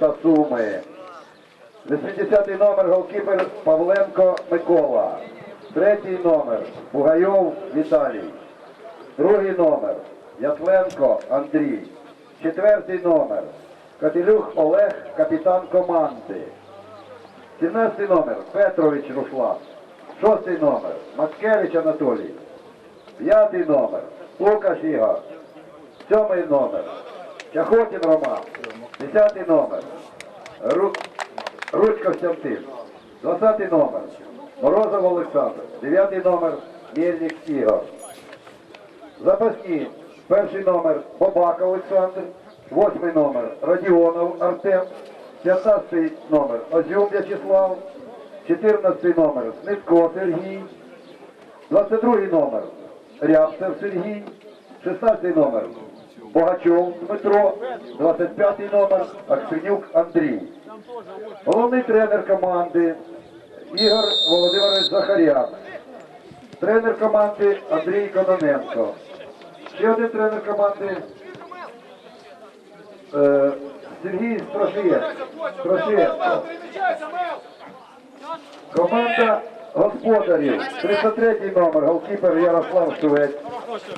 Міста Суми. 80-й номер голкіпер Павленко Микола. Третій номер Бугайов Віталій. Другий номер Ятленко Андрій. Четвертий номер Катилюх Олег, капітан команди. 17 номер Петрович Руслан. Шостий номер Маткевич Анатолій. П'ятий номер Лукаш Ігор. Сьомий номер Чахотін Роман. Десятий номер Ру... Ручко Костянтин. Двадцятий номер Морозов Олександр. Дев'ятий номер Мельник Ігор. Запасні. Перший номер Бабак Олександр. Восьмий номер Радіонов Артем. 15 номер Озюм В'ячеслав. 14 номер Снитко Сергій. 22 номер Рябцев Сергій. 16 номер Богачов Дмитро. 25 номер Аксенюк Андрій. Головний тренер команди Ігор Володимирович Захаряк. Тренер команди Андрій Кононенко. Ще один тренер команди е, Сергій Страшиєв. Команда господарів. 33 номер, голкіпер Ярослав Швець.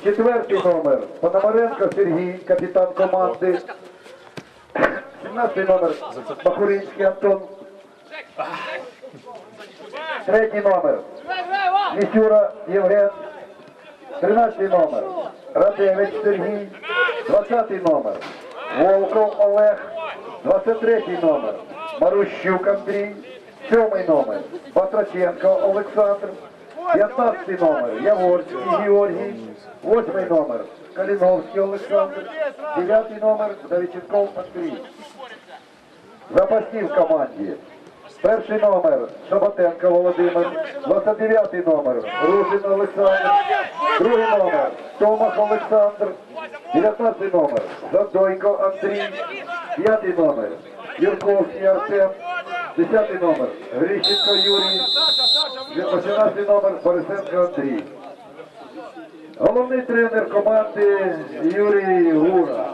Четвертий номер Пономаренко Сергій, капітан команди. 17 номер Бахуринський Антон. Третій номер Місюра Євген. 13 номер Радевич Сергій. 20 номер Волков Олег. 23 номер Марущук Андрій. 7 номер. Батраченко Олександр. 15 номер. Яворський Георгій. 8 номер. Каліновський Олександр. 9 номер. Давиченков Андрій. Запасні в команді. Перший номер. Шаботенко Володимир, 29 номер. Рушин Олександр, другий номер. Томах Олександр, 19 номер. Задойко Андрій, 5 номер. Юрковський Артем, 10 номер Грищенко Юрій, 18 номер Борисенко Андрій. Головний тренер команди Юрій Гура.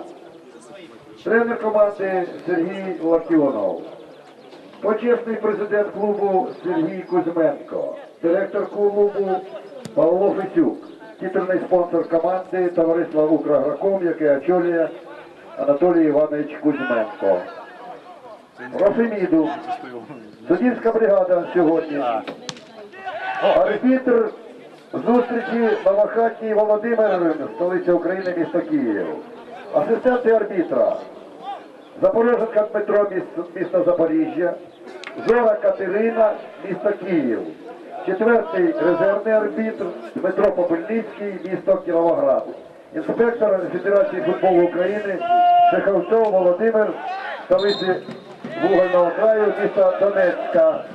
Тренер команди Сергій Лакіонов. Почесний президент клубу Сергій Кузьменко, директор клубу Павло Фесюк, титульний спонсор команди товариства «Украгроком», яке очолює Анатолій Іванович Кузьменко. Рафеміду. Суддівська бригада сьогодні. Арбітр зустрічі Новохатній Володимир, столиця України, місто Київ. Асистенти арбітра. Запороженка Дмитро, міс- місто Запоріжжя, Зора Катерина, місто Київ. Четвертий резервний арбітр Дмитро Попельницький, місто Кіровоград. Інспектор Федерації футболу України Шеховцов Володимир, столиці Вугольного краю, міста Донецька.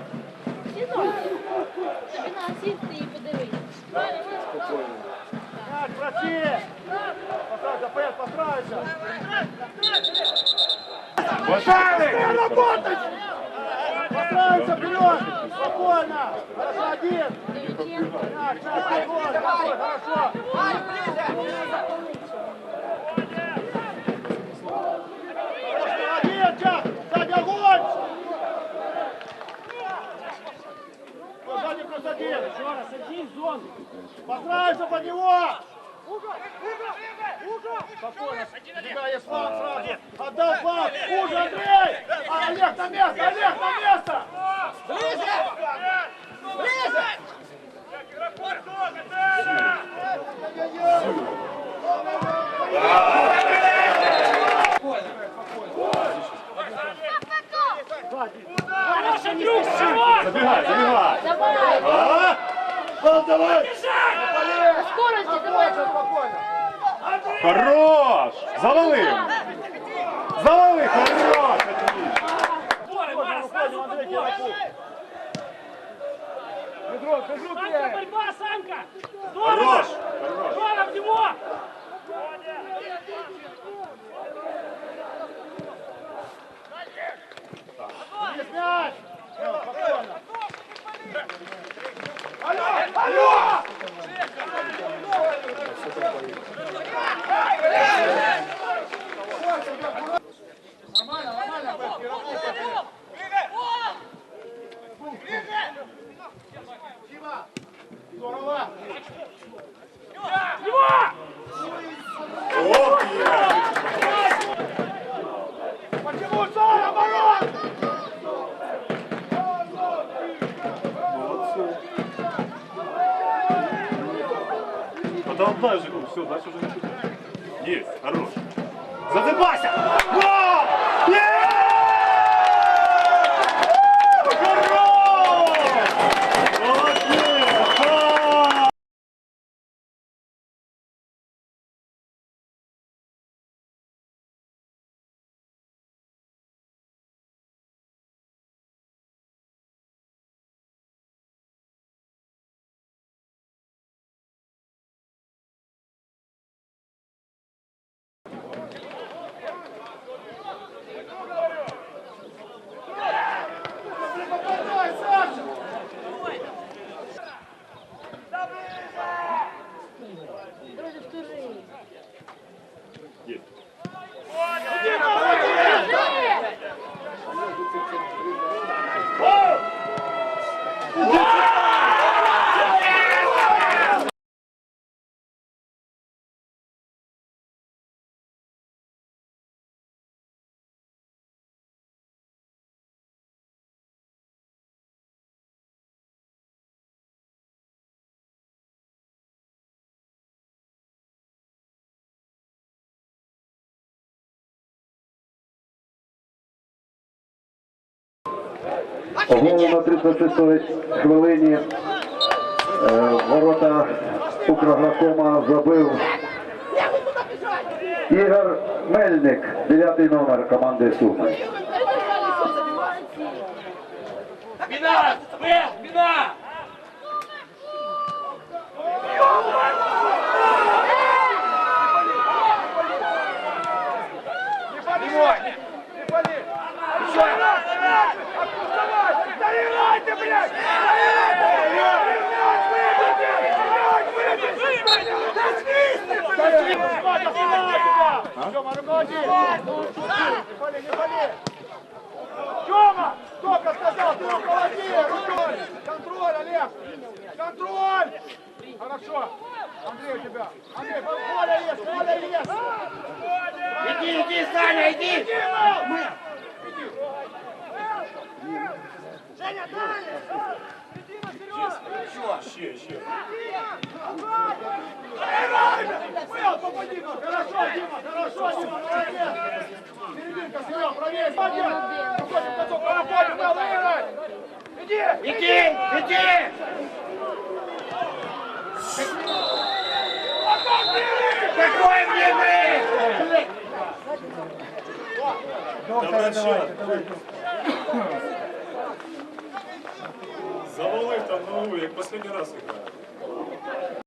Быстрее работать! Постарайся вперед! Спокойно! Хорошо, один! Так, спокойно, хорошо! Хорошо, Хорош. Завалив. Завалив. Хорош. Петро, скажу Самка, тебе. борьба! Хорош. Здорово! Здорово в А там ну, все, дальше уже не. Есть, хорош. Зацепайся! Гол на 36 хвилині е, ворота Укргракома забив Ігор Мельник, 9 номер команди Суми. Спина! Спина! Контроль! Контроль, Олег! Контроль! Хорошо! Андрей, у тебя! Андрей, поле есть! Поле есть! Иди, иди, Саня, иди! Иди, Мы... иди. Женя, дали! Иди на вперед! Еще, еще! Понял, попади! Хорошо, Дима, хорошо, Дима, молодец! Серединка, Серег, проверь! Молодец! Выходим, готов, проходим, выиграй! Иди! Иди, иди! Какой мне Доктор, давайте, давайте. Завалив там, ну, як последний раз грає.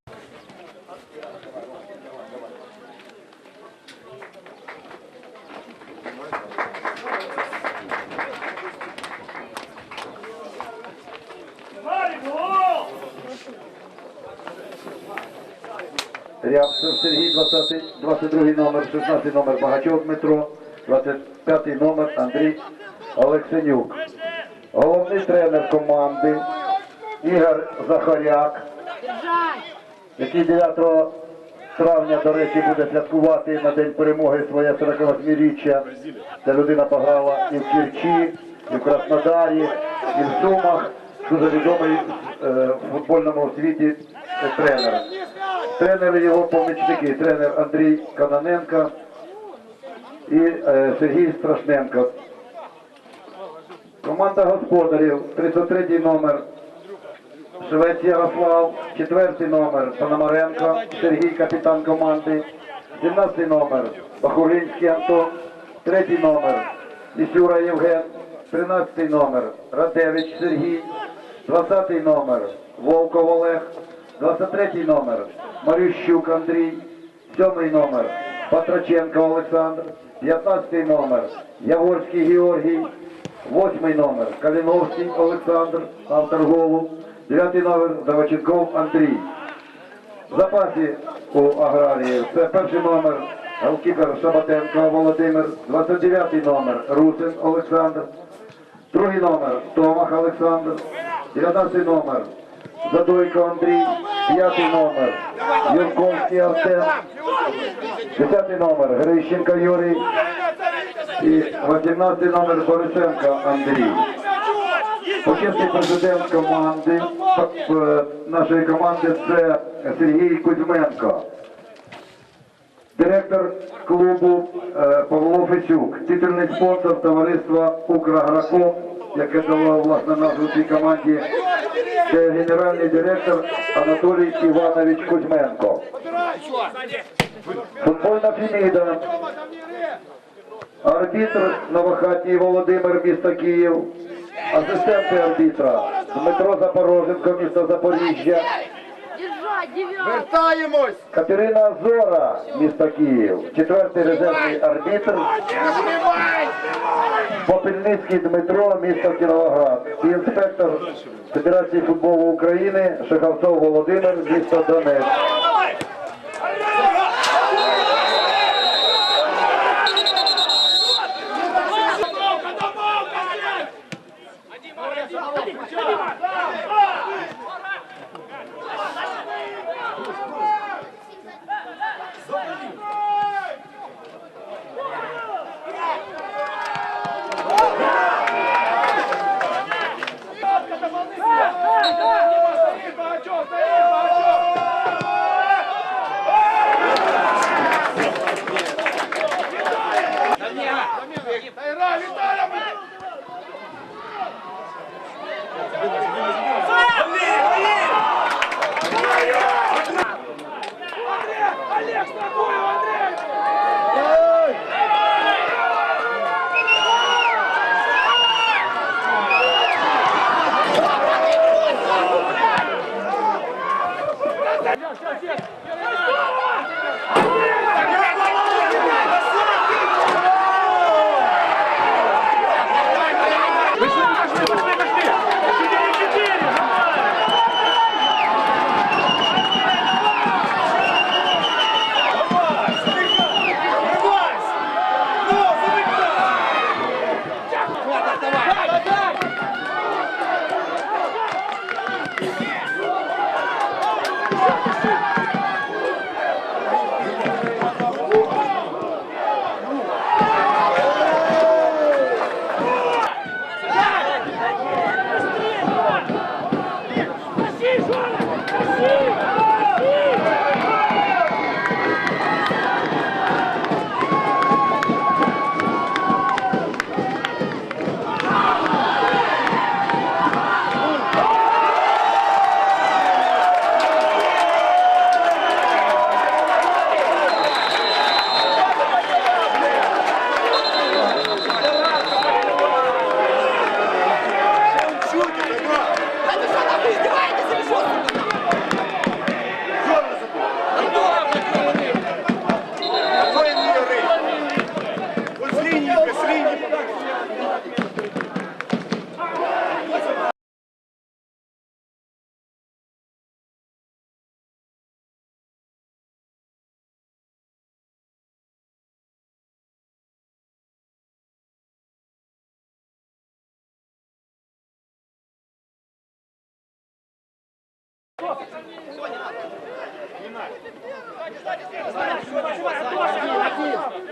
Рябцев Сергій, 20, 22 номер, 16 номер Багачов Дмитро, 25 номер Андрій Олексенюк. Головний тренер команди Ігор Захаряк, який 9 травня, до речі, буде святкувати на День перемоги своє 48-річчя. Ця людина пограла і в Кірчі, і в Краснодарі, і в Сумах. Дуже відомий е, в футбольному світі е, тренер. Його помічники, тренер Андрій Каноненко і е, Сергій Страшненко. Команда господарів, 33 номер Швець Ярослав, 4 номер Пономаренко, Сергій, капітан команди, 17 номер Бахулінський Антон, 3 номер Місюра Євген, 13 номер Радевич Сергій, 20 номер Волков Олег, 23 номер. Марющук Андрій, 7 номер. Патраченко Олександр, 15 номер. Яворський Георгій, 8 номер. Каліновський Олександр, автор голу, 9 номер. Завоченков Андрій. В запасі у аграрії це перший номер. Голкіпер Шабатенко Володимир, 29 номер. Русин Олександр, другий номер. Томах Олександр, 19 номер Задойко Андрій, П'ятий номер Юрковський Артем. Десятий номер Грищенко Юрій. І 18 номер Борисенко Андрій. Почесний президент команди е, нашої команди це Сергій Кузьменко. Директор клубу е, Павло Фесюк, титульний спонсор товариства Украграком, яке дало власне назву цій команді, це генеральний директор Анатолій Іванович Кузьменко. Футбольна фініда. Арбітр Новохатній Володимир, місто Київ. Асистенти арбітра Дмитро Запороженко, місто Запоріжжя. Вертаємось! Катерина Зора, місто Київ. Четвертий резервний арбітр. Попільницький Дмитро, місто Кіровоград. І інспектор Федерації футболу України Шеховцов Володимир, місто Донець. Олег, страхуй его, Андрей!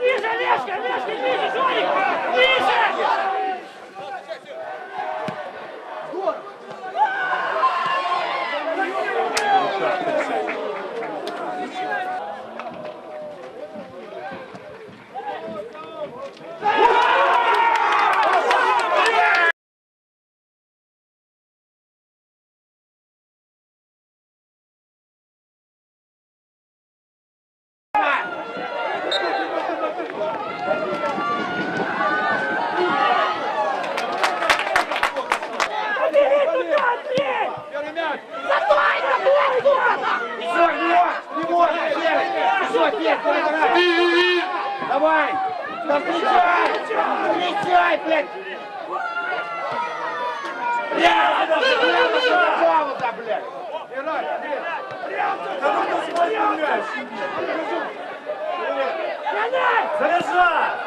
Ниже, Лешка, Лешка, ниже, Жорик! Ниже! Блядь. Заряжай!